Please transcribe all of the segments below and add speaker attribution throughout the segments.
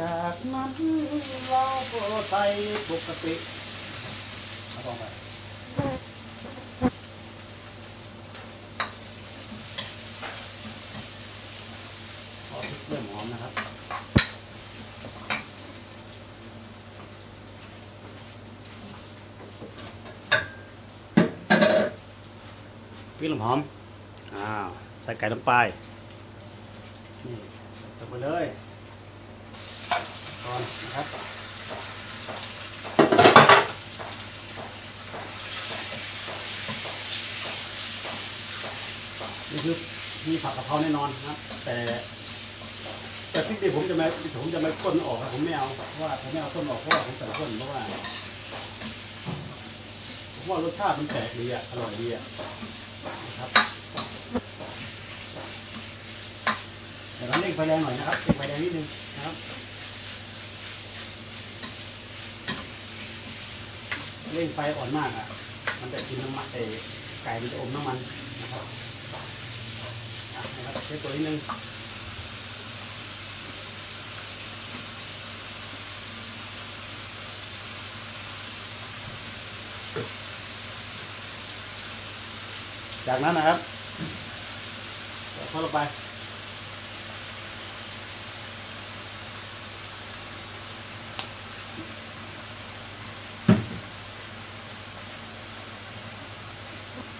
Speaker 1: จากนั้นเราก็ใส่ปกติเอาลองไปขอพริกเริ่มหอมนะครับพริกลำหอมอ้าว ใส่ไก่ลงไปนี่ใส่ไปเลยก่อนนะครับนี่คือมีผักกะเพราแน่นอนนะครับ แต่แต่พริกนี่ผมจะไม่ผมจะไม่ก้นออกครับผมไม่เอาเพราะว่าผมไม่เอาก้นออกเพราะว่าผมใส่ก้นเพราะว่าผมว่ารสชาติมันแปลกดีอะอร่อยดีอะ นะครับ เดี๋ยวเราเร่งไฟแรงหน่อยนะครับเร่งไฟแรงนิดนึงนะครับเร่งไฟอ่อนมากอะ มันจะกินน้ำมันเอไก่มันจะอมน้ำมันนะครับนะครับใช้ตัวนิดนึงจากนั้นนะครับเดี๋ยวเข้าลงไป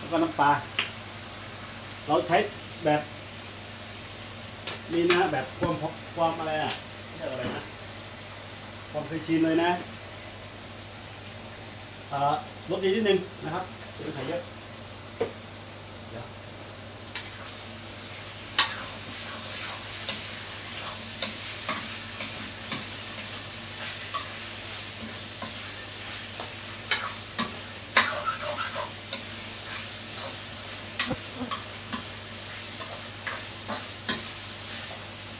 Speaker 1: แล้วก็น้ำปลา เราใช้แบบนี่นะแบบความความอะไรอะเรียกอะไรนะความเคยชินเลยนะอ่าลดดีนิดนึงนะครับจะไม่ใส่เยอะเดี๋ยว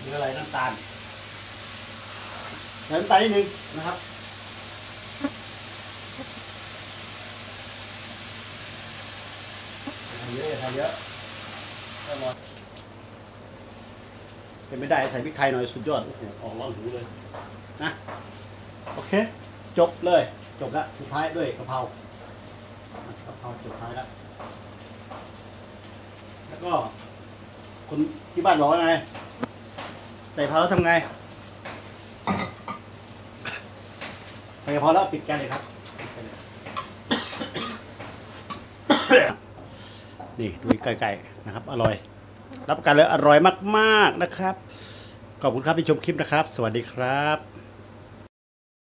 Speaker 1: มีอะไรน้ำตาลใส่น้ำตาลนิดนึงนะครับทำเยอะอย่าทำเยอะก็รอเป็นไม่ได้ใส่พริกไทยหน่อยสุดยอดโอ้โหออกร้อนหูเลยนะโอเค จบเลย จบล้วสุดท้ายด้วยกะเพรากะเพราสุดท้ายล้วแล้วก็คนที่บ้านบอกว่าไง ใส่พอแล้วทำไง ใส่พอแล้วปิดแกนเลยครับ นี่ดูไก่ๆนะครับ อร่อย รับประกันเลยอร่อยมาก ๆนะครับ ขอบคุณครับที่ชมคลิปนะครับ สวัสดีครับ